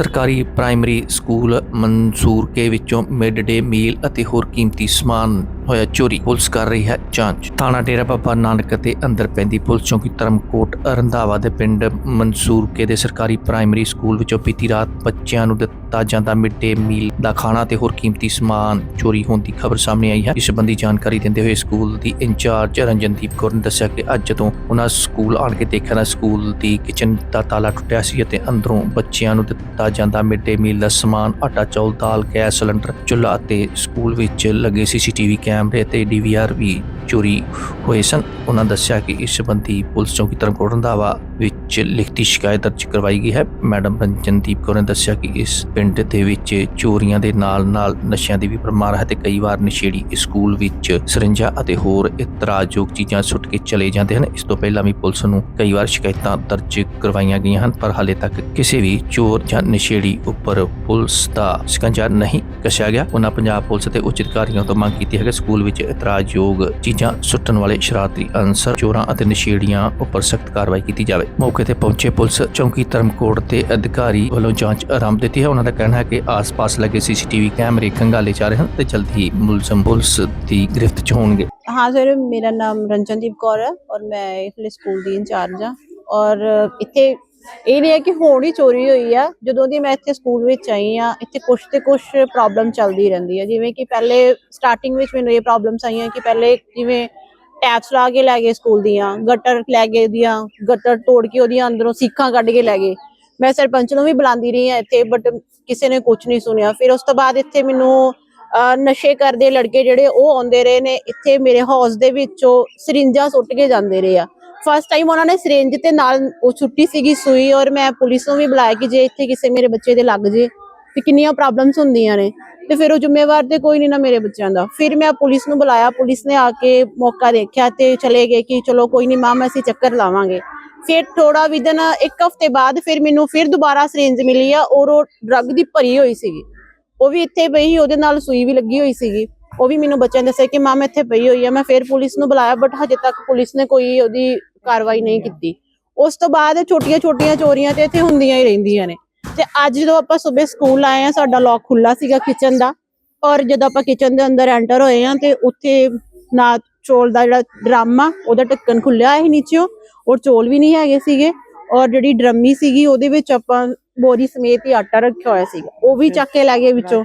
ਸਰਕਾਰੀ primary school ਮਨਸੂਰਕੇ ਵਿੱਚੋਂ mid day ਮੀਲ ਅਤੇ ਹੋਰ ਕੀਮਤੀ ਸਮਾਨ। ਹੋਇਆ ਚੋਰੀ। ਪੁਲਿਸ ਕਰ ਰਹੀ ਹੈ ਜਾਂਚ। ਥਾਣਾ ਡੇਰਾ ਬਾਬਾ ਨਾਨਕ ਅਤੇ ਅੰਦਰ ਪੈਂਦੀ ਪੁਲਿਸ ਚੌਂਕੀ ਧਰਮਕੋਟ ਰੰਧਾਵਾ ਦੇ ਪਿੰਡ ਮਨਸੂਰਕੇ ਦੇ ਸਰਕਾਰੀ ਪ੍ਰਾਇਮਰੀ ਸਕੂਲ ਵਿੱਚੋਂ ਬੀਤੀ ਰਾਤ ਬੱਚਿਆਂ ਨੂੰ ਦਿੱਤਾ ਜਾਂਦਾ ਮਿਡ ਡੇ ਮੀਲ ਦਾ ਖਾਣਾ ਤੇ ਹੋਰ ਕੀਮਤੀ ਸਮਾਨ। ਚੋਰੀ ਹੋਣ ਦੀ ਖਬਰ ਸਾਹਮਣੇ ਆਈ ਹੈ। ਇਸ ਸੰਬੰਧੀ ਜਾਣਕਾਰੀ ਦਿੰਦੇ ਹੋਏ ਸਕੂਲ ਦੀ ਇੰਚਾਰਜ ਰੰਜਨਦੀਪ ਕੌਰ ਨੇ ਦੱਸਿਆ ਕਿ ਅੱਜ ਜਦੋਂ ਉਹਨਾਂ ਸਕੂਲ ਆਣ ਕੇ ਦੇਖਿਆ ਤਾਂ ਸਕੂਲ ਦੀ ਕਿਚਨ ਦਾ ਤਾਲਾ ਟੁੱਟਿਆ ਸੀ ਅਤੇ ਅੰਦਰੋਂ ਬੱਚਿਆਂ ਨੂੰ ਦਿੱਤਾ ਜਾਂਦਾ ਮਿਡ ਡੇ ਮੀਲ ਦਾ ਸਮਾਨ, ਆਟਾ, ਚੌਲ, ਦਾਲ, ਗੈਸ, ਸਿਲੰਡਰ, ਚੁੱਲ੍ਹਾ ਅਤੇ ਸਕੂਲ ਵਿੱਚ ਲੱਗੇ ਸੀਸੀਟੀਵੀ ਕੈਮਰੇ ਅਤੇ ਡੀਵੀਆਰ ਵੀ ਚੋਰੀ ਹੋਏ ਸਨ। ਉਹਨਾਂ ਦੱਸਿਆ ਕਿ ਇਸ ਸੰਬੰਧੀ ਪੁਲਿਸ ਚੌਂਕੀ ਧਰਮਕੋਟ ਰੰਧਾਵਾ ਵਿੱਚ ਲਿਖਤੀ ਸ਼ਿਕਾਇਤ ਦਰਜ ਕਰਵਾਈ ਗਈ ਹੈ। ਮੈਡਮ ਰੰਜਨਦੀਪ ਕੌਰ ਨੇ ਦੱਸਿਆ ਕਿ ਇਸ ਪਿੰਡ ਦੇ ਵਿੱਚ ਚੋਰੀਆਂ ਦੇ ਨਾਲ-ਨਾਲ ਨਸ਼ਿਆਂ ਦੀ ਵੀ ਪਰਮਾਰ ਹੈ ਤੇ ਕਈ ਵਾਰ ਨਸ਼ੇੜੀ ਸਕੂਲ ਵਿੱਚ ਸਰਿੰਜਾਂ ਅਤੇ ਹੋਰ ਇਤਰਾਜ਼ਯੋਗ ਚੀਜ਼ਾਂ ਸੁੱਟ ਕੇ ਚਲੇ ਜਾਂਦੇ ਹਨ। ਇਸ ਤੋਂ ਪਹਿਲਾਂ ਵੀ ਪੁਲਿਸ ਨੂੰ ਕਈ ਵਾਰ ਸ਼ਿਕਾਇਤਾਂ ਦਰਜ ਕਰਵਾਈਆਂ ਗਈਆਂ ਹਨ, ਪਰ ਹਾਲੇ ਤੱਕ ਕਿਸੇ ਵੀ ਚੋਰ ਜਾਂ ਨਸ਼ੇੜੀ ਉੱਪਰ ਪੁਲਿਸ ਦਾ ਸ਼ਿਕੰਜਾ ਨਹੀਂ ਕੱਸਿਆ ਗਿਆ। ਉਹਨਾਂ ਪੰਜਾਬ ਪੁਲਿਸ ਤੇ ਉੱਚ ਅਧਿਕਾਰੀਆਂ ਤੋਂ ਮੰਗ ਕੀਤੀ ਹੈ ਕਿ ਸਕੂਲ ਵਿੱਚ ਇਤਰਾਜ਼ਯੋਗ ਚੀਜ਼ਾਂ ਸੁੱਟਣ ਵਾਲੇ ਸ਼ਰਾਰਤੀ ਅਨਸਰ, ਚੋਰਾਂ ਅਤੇ ਨਸ਼ੇੜੀਆਂ ਉੱਪਰ ਸਖਤ ਕਾਰਵਾਈ ਕੀਤੀ ਜਾਵੇ। ਮੌਕੇ ਤੇ ਪਹੁੰਚੇ ਪੁਲਿਸ ਚੌਂਕੀ ਧਰਮਕੋਟ ਦੇ ਅਧਿਕਾਰੀ ਵੱਲੋਂ ਜਾਂਚ ਆਰੰਭ ਦਿੱਤੀ ਹੈ। ਉਹਨਾਂ ਦਾ ਕਹਿਣਾ ਹੈ ਕਿ ਆਸ-ਪਾਸ ਲੱਗੇ ਸੀਸੀਟੀਵੀ ਕੈਮਰੇ ਖੰਗਾਲੇ ਜਾ ਰਹੇ ਹਨ ਤੇ ਜਲਦੀ ਹੀ ਮੁਲਜ਼ਮ ਪੁਲਿਸ ਦੀ ਗ੍ਰਿਫਤ 'ਚ ਹੋਣਗੇ। ਹਾਂ, ਸਰ, ਮੇਰਾ ਨਾਮ ਰੰਜਨਦੀਪ ਕੌਰ ਹੈ ਔਰ ਮੈਂ ਇਸ ਸਕੂਲ ਦੀ ਇੰਚਾਰਜ ਹਾਂ ਔਰ ਇੱਥੇ ਇਹ ਨਹੀਂ ਹੈ ਕਿ ਹੁਣ ਹੀ ਚੋਰੀ ਹੋਈ ਆ, ਜਦੋਂ ਦੀ ਮੈਂ ਇੱਥੇ ਸਕੂਲ ਵਿੱਚ ਆਈ ਆ, ਇੱਥੇ ਕੁਛ ਤੇ ਕੁਛ ਪ੍ਰੋਬਲਮ ਚੱਲਦੀ ਰਹਿੰਦੀ ਹੈ ਜਿਵੇਂ ਕਿ ਪਹਿਲੇ ਸਟਾਰਟਿੰਗ ਵਿੱਚ ਮੈਨੂੰ ਇਹ ਪ੍ਰੋਬਲਮਸ ਆਈਆਂ ਕਿ ਪਹਿਲੇ ਜਿਵੇਂ ਟੈਪਸ ਲਾ ਕੇ ਲੈ ਗਏ ਸਕੂਲ ਦੀਆਂ ਗਟਰ ਲੈ ਗਏ ਦੀਆਂ ਗਟਰ ਤੋੜ ਕੇ ਉਹਦੀਆਂ ਅੰਦਰੋਂ ਸੀਖਾਂ ਕੱਢ ਕੇ ਲੈ ਗਏ। ਮੈਂ ਸਰਪੰਚ ਨੂੰ ਵੀ ਬੁਲਾਉਂਦੀ ਰਹੀ ਆ ਇੱਥੇ ਬਟ ਕਿਸੇ ਨੇ ਕੁਝ ਨਹੀਂ ਸੁਣਿਆ। ਫਿਰ ਉਸ ਤੋਂ ਬਾਅਦ ਇੱਥੇ ਮੈਨੂੰ ਨਸ਼ੇ ਕਰਦੇ ਲੜਕੇ ਜਿਹੜੇ ਉਹ ਆਉਂਦੇ ਰਹੇ ਨੇ, ਇੱਥੇ ਮੇਰੇ ਹਾਊਸ ਦੇ ਵਿੱਚੋਂ ਸਰਿੰਜਾਂ ਸੁੱਟ ਕੇ ਜਾਂਦੇ ਰਹੇ ਆ। ਫਸਟ ਟਾਈਮ ਉਹਨਾਂ ਨੇ ਸਰਿੰਜ ਤੇ ਨਾਲ ਉਹ ਛੁੱਟੀ ਸੀਗੀ ਸੂਈ ਔਰ ਮੈਂ ਪੁਲਿਸ ਨੂੰ ਵੀ ਬੁਲਾਇਆ ਕਿ ਜੇ ਇੱਥੇ ਕਿਸੇ ਮੇਰੇ ਬੱਚੇ ਦੇ ਲੱਗ ਜੇ ਤੇ ਕਿੰਨੀਆਂ ਪ੍ਰੋਬਲਮਸ ਹੁੰਦੀਆਂ ਨੇ ਤੇ ਫਿਰ ਉਹ ਜ਼ਿੰਮੇਵਾਰ ਤੇ ਕੋਈ ਨਹੀਂ ਨਾ ਮੇਰੇ ਬੱਚਿਆਂ ਦਾ। ਫਿਰ ਮੈਂ ਪੁਲਿਸ ਨੂੰ ਬੁਲਾਇਆ, ਪੁਲਿਸ ਨੇ ਆ ਕੇ ਮੌਕਾ ਦੇਖਿਆ ਤੇ ਚਲੇ ਗਏ ਕਿ ਚਲੋ ਕੋਈ ਨਹੀਂ ਮਾਮ ਅਸੀਂ ਚੱਕਰ ਲਾਵਾਂਗੇ। ਫਿਰ ਥੋੜਾ ਵਿਦਨ ਇੱਕ ਹਫ਼ਤੇ ਬਾਅਦ ਫਿਰ ਮੈਨੂੰ ਫਿਰ ਦੁਬਾਰਾ ਸਰਿੰਜ ਮਿਲੀ ਆ ਔਰ ਉਹ ਡਰੱਗ ਦੀ ਭਰੀ ਹੋਈ ਸੀਗੀ। ਉਹ ਵੀ ਇੱਥੇ ਪਈ, ਉਹਦੇ ਨਾਲ ਸੂਈ ਵੀ ਲੱਗੀ ਹੋਈ ਸੀਗੀ। ਉਹ ਵੀ ਮੈਨੂੰ ਬੱਚਿਆਂ ਨੇ ਦੱਸਿਆ ਕਿ ਮਾਮ ਇੱਥੇ ਪਈ ਹੋਈ ਆ। ਮੈਂ ਫਿਰ ਪੁਲਿਸ ਨੂੰ ਬੁਲਾਇਆ ਬਟ ਹਜੇ ਤੱਕ ਪੁਲਿਸ ਨੇ ਕੋਈ ਉਹਦੀ ਕਾਰਵਾਈ ਨਹੀਂ ਕੀਤੀ। ਉਸ ਤੋਂ ਬਾਅਦ ਛੋਟੀਆਂ-ਛੋਟੀਆਂ ਚੋਰੀਆਂ ਤੇ ਇੱਥੇ ਹੁੰਦੀਆਂ ਹੀ ਰਹਿੰਦੀਆਂ ਨੇ। ਤੇ ਅੱਜ ਜਦੋਂ ਆਪਾਂ ਸਵੇਰ ਸਕੂਲ ਆਏ ਆ ਸਾਡਾ ਲੌਕ ਖੁੱਲਾ ਸੀਗਾ ਕਿਚਨ ਦਾ। ਔਰ ਜਦੋਂ ਆਪਾਂ ਕਿਚਨ ਦੇ ਅੰਦਰ ਐਂਟਰ ਹੋਏ ਆ ਤੇ ਉੱਥੇ ਨਾ ਚੋਲ ਦਾ ਜਿਹੜਾ ਡਰਮ ਆ ਉਹਦਾ ਢੱਕਣ ਖੁੱਲਿਆ ਸੀ ਨੀਚੋਂ ਔਰ ਚੋਲ ਵੀ ਨਹੀਂ ਹੈਗੇ ਸੀਗੇ। ਔਰ ਜਿਹੜੀ ਡਰਮੀ ਸੀਗੀ ਉਹਦੇ ਵਿੱਚ ਆਪਾਂ ਬੋਰੀ ਸਮੇਤ ਹੀ ਆਟਾ ਰੱਖਿਆ ਹੋਇਆ ਸੀਗਾ। ਉਹ ਵੀ ਚੱਕ ਕੇ ਲੈ ਗਏ ਵਿੱਚੋਂ।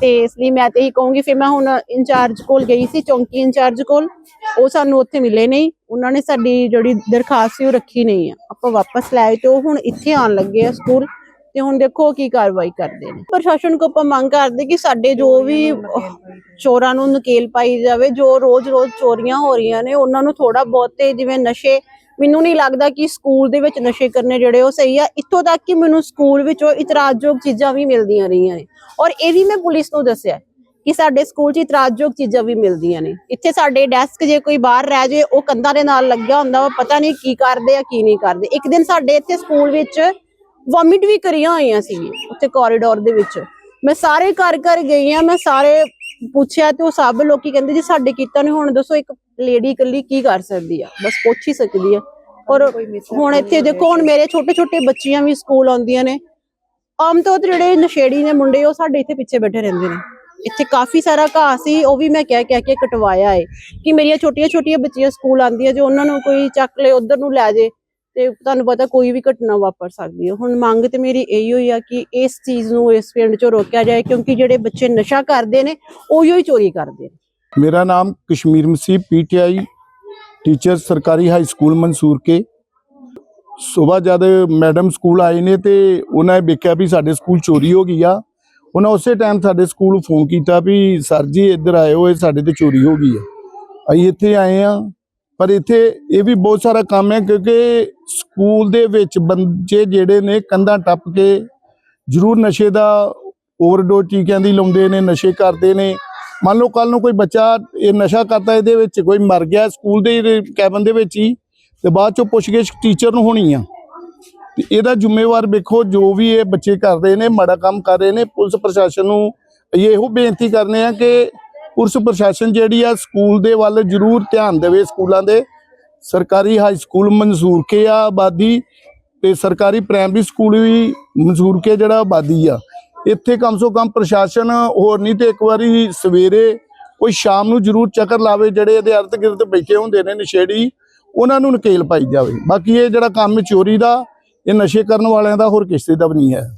ਤੇ ਇਸ ਲਈ ਮੈਂ ਤੇ ਹੀ ਕਹੂੰਗੀ, ਫਿਰ ਮੈਂ ਹੁਣ ਇੰਚਾਰਜ ਕੋਲ ਗਈ ਸੀ, ਚੌਂਕੀ ਇੰਚਾਰਜ ਕੋਲ। ਉਹ ਸਾਨੂੰ ਉੱਥੇ ਮਿਲੇ ਨਹੀਂ। ਉਹਨਾਂ ਨੇ ਸਾਡੀ ਜਿਹੜੀ ਦਰਖਾਸਤ ਸੀ ਉਹ ਰੱਖੀ ਨਹੀਂ ਆ। ਆਪਾਂ ਵਾਪਸ ਲੈ ਆਏ ਤੇ ਉਹ ਹੁਣ ਇੱਥੇ ਆਉਣ ਲੱਗੇ ਆ ਸਕੂਲ। ਤੇ ਹੁਣ ਦੇਖੋ ਕੀ ਕਾਰਵਾਈ ਕਰਦੇ ਨੇ। ਪ੍ਰਸ਼ਾਸਨ ਕੋ ਆਪਾਂ ਮੰਗ ਕਰਦੇ ਕਿ ਸਾਡੇ ਜੋ ਵੀ ਚੋਰਾਂ ਨੂੰ ਨਕੇਲ ਪਾਈ ਜਾਵੇ, ਜੋ ਰੋਜ਼-ਰੋਜ਼ ਚੋਰੀਆਂ ਹੋ ਰਹੀਆਂ ਨੇ, ਉਹਨਾਂ ਨੂੰ ਥੋੜਾ ਬਹੁਤ ਤੇ ਜਿਵੇਂ ਨਸ਼ੇ ਮੈਨੂੰ ਨਹੀਂ ਲੱਗਦਾ ਕਿ ਸਕੂਲ ਦੇ ਵਿੱਚ ਨਸ਼ੇ ਕਰਨੇ ਜਿਹੜੇ ਉਹ ਸਹੀ ਆ। ਇੱਥੋਂ ਤੱਕ ਕਿ ਮੈਨੂੰ ਸਕੂਲ ਵਿੱਚੋਂ ਇਤਰਾਜ਼ਯੋਗ ਚੀਜ਼ਾਂ ਵੀ ਮਿਲਦੀਆਂ ਰਹੀਆਂ ਨੇ। ਔਰ ਇਹ ਵੀ ਮੈਂ ਪੁਲਿਸ ਨੂੰ ਦੱਸਿਆ ਕਿ ਸਾਡੇ ਸਕੂਲ 'ਚ ਇਤਰਾਜ਼ਯੋਗ ਚੀਜ਼ਾਂ ਵੀ ਮਿਲਦੀਆਂ ਨੇ। ਇੱਥੇ ਸਾਡੇ ਡੈਸਕ ਜੇ ਕੋਈ ਬਾਹਰ ਰਹਿ ਜੇ, ਉਹ ਕੰਧਾਂ ਦੇ ਨਾਲ ਲੱਗਿਆ ਹੁੰਦਾ ਵਾ, ਪਤਾ ਨਹੀਂ ਕੀ ਕਰਦੇ ਆ, ਕੀ ਨਹੀਂ ਕਰਦੇ। ਇੱਕ ਦਿਨ ਸਾਡੇ ਇੱਥੇ ਸਕੂਲ ਵਿੱਚ ਵੋਮਿਟ ਵੀ ਕਰੀਆਂ ਹੋਈਆਂ ਸੀ ਉੱਥੇ ਕੋਰੀਡੋਰ ਦੇ ਵਿੱਚ। ਮੈਂ ਸਾਰੇ ਘਰ ਘਰ ਗਈ ਆ, ਮੈਂ ਸਾਰੇ ਪੁੱਛਿਆ ਤੇ ਉਹ ਸਭ ਲੋਕੀ ਕਹਿੰਦੇ, ਜੀ ਸਾਡੇ ਕੀਤਾ ਨਹੀਂ ਹੁਣ ਦੱਸੋ ਇੱਕ ਲੇਡੀ ਇਕੱਲੀ ਕੀ ਕਰ ਸਕਦੀ ਆ? ਬਸ ਪੁੱਛ ਹੀ ਸਕਦੀ ਆ। ਔਰ ਹੁਣ ਇੱਥੇ ਦੇਖੋ ਹੁਣ ਮੇਰੇ ਛੋਟੇ ਛੋਟੇ ਬੱਚੀਆਂ ਵੀ ਸਕੂਲ ਆਉਂਦੀਆਂ ਨੇ। ਆਮ ਤੌਰ ਤੇ ਜਿਹੜੇ ਨਸ਼ੇੜੀ ਨੇ ਮੁੰਡੇ ਉਹ ਸਾਡੇ ਇੱਥੇ ਪਿੱਛੇ ਬੈਠੇ ਰਹਿੰਦੇ ਨੇ। ਇੱਥੇ ਕਾਫੀ ਸਾਰਾ ਘਾਹ ਸੀ ਉਹ ਵੀ ਮੈਂ ਕਹਿ ਕਹਿ ਕੇ ਕਟਵਾਇਆ ਏ ਕਿ ਮੇਰੀਆਂ ਛੋਟੀਆਂ ਛੋਟੀਆਂ ਬੱਚੀਆਂ ਸਕੂਲ ਆਉਂਦੀਆਂ ਜੇ ਉਹਨਾਂ ਨੂੰ ਕੋਈ ਚੱਕ ਲੇ ਉਧਰ ਨੂੰ ਲੈ ਜੇ ਤੇ ਤੁਹਾਨੂੰ ਪਤਾ ਕੋਈ ਵੀ ਘਟਨਾ ਵਾਪਰ ਸਕਦੀ ਹੈ ਹੁਣ ਮੰਗ ਤੇ ਮੇਰੀ ਇਹੀ ਹੋਈ ਆ ਕਿ ਇਸ ਚੀਜ਼ ਨੂੰ ਇਸ ਪਿੰਡ 'ਚੋਂ ਰੋਕਿਆ ਜਾਏ ਕਿਉਂਕਿ ਜਿਹੜੇ ਬੱਚੇ ਨਸ਼ਾ ਕਰਦੇ ਨੇ ਉਹੀਓ ਹੀ ਚੋਰੀ ਕਰਦੇ ਨੇ। ਮੇਰਾ ਨਾਮ ਕਸ਼ਮੀਰ ਮਸੀਹ ਪੀਟੀਆਈ ਟੀਚਰ ਸਰਕਾਰੀ ਹਾਈ ਸਕੂਲ ਮਨਸੂਰ ਕੇ। ਸਵੇਰ ਜਦ ਮੈਡਮ ਸਕੂਲ ਆਏ ਨੇ ਤੇ ਉਹਨਾਂ ਨੇ ਵੇਖਿਆ ਵੀ ਸਾਡੇ ਸਕੂਲ ਚੋਰੀ ਹੋ ਗਈ ਆ। ਉਹਨਾਂ ਉਸੇ ਟਾਈਮ ਸਾਡੇ ਸਕੂਲ ਫੋਨ ਕੀਤਾ ਵੀ ਸਰ ਜੀ ਇੱਧਰ ਆਏ ਹੋਏ, ਸਾਡੇ ਤੇ ਚੋਰੀ ਹੋ ਗਈ ਆ। ਅਸੀਂ ਇੱਥੇ ਆਏ ਆ, ਪਰ ਇੱਥੇ ਇਹ ਵੀ ਬਹੁਤ ਸਾਰਾ ਕੰਮ ਹੈ ਕਿਉਂਕਿ ਸਕੂਲ ਦੇ ਵਿੱਚ ਬੰਦੇ ਜਿਹੜੇ ਨੇ ਕੰਧਾਂ ਟੱਪ ਕੇ ਜ਼ਰੂਰ ਨਸ਼ੇ ਦਾ ਓਵਰਡੋਜ਼ ਟੀਕਿਆਂ ਦੀ ਲਾਉਂਦੇ ਨੇ, ਨਸ਼ੇ ਕਰਦੇ ਨੇ। ਮੰਨ ਲਓ ਕੱਲ ਨੂੰ ਕੋਈ ਬੱਚਾ ਇਹ ਨਸ਼ਾ ਕਰਦਾ ਇਹਦੇ ਵਿੱਚ, ਕੋਈ ਮਰ ਗਿਆ ਸਕੂਲ ਦੇ ਕੈਬਨ ਦੇ ਵਿੱਚ ਹੀ, ਤੇ ਬਾਅਦ ਚੋਂ ਪੁੱਛਗਿੱਛ ਟੀਚਰ ਨੂੰ ਹੋਣੀ ਆ। ਤੇ ਇਹਦਾ ਜ਼ਿੰਮੇਵਾਰ ਵੇਖੋ, ਜੋ ਵੀ ਇਹ ਬੱਚੇ ਕਰਦੇ ਨੇ, ਮਾੜਾ ਕੰਮ ਕਰ ਰਹੇ ਨੇ, ਪੁਲਿਸ ਪ੍ਰਸ਼ਾਸਨ ਨੂੰ ਇਹ ਇਹੋ ਬੇਨਤੀ ਕਰਨੇ ਆ ਕਿ ਪੁਲਿਸ ਪ੍ਰਸ਼ਾਸਨ ਜਿਹੜੀ ਆ, ਸਕੂਲ ਦੇ ਵੱਲ ਜ਼ਰੂਰ ਧਿਆਨ ਦੇਵੇ ਸਕੂਲਾਂ ਦੇ। ਸਰਕਾਰੀ ਹਾਈ ਸਕੂਲ ਮਨਜ਼ੂਰ ਕੇ ਆ ਆਬਾਦੀ ਤੇ ਸਰਕਾਰੀ ਪ੍ਰਾਇਮਰੀ ਸਕੂਲ ਵੀ ਮਨਜ਼ੂਰ ਕੇ ਜਿਹੜਾ ਆਬਾਦੀ ਆ। ਇੱਥੇ ਕਮ ਸੋ ਕਮ ਪ੍ਰਸ਼ਾਸਨ ਹੋਰ ਨਹੀਂ ਤੇ ਇੱਕ ਵਾਰੀ ਸਵੇਰੇ ਕੋਈ ਸ਼ਾਮ ਨੂੰ ਜ਼ਰੂਰ ਚੱਕਰ ਲਾਵੇ ਜਿਹੜੇ ਇਹਦੇ ਅਰਧ ਗਿਰਦ ਬੈਠੇ ਹੁੰਦੇ ਨੇ ਨਸ਼ੇੜੀ, ਉਹਨਾਂ ਨੂੰ ਨਕੇਲ ਪਾਈ ਜਾਵੇ। ਬਾਕੀ ਇਹ ਜਿਹੜਾ ਕੰਮ ਚੋਰੀ ਦਾ, ਇਹ ਨਸ਼ੇ ਕਰਨ ਵਾਲਿਆਂ ਦਾ ਹੋਰ ਕਿਸੇ ਦਾ ਵੀ ਨਹੀਂ ਹੈ।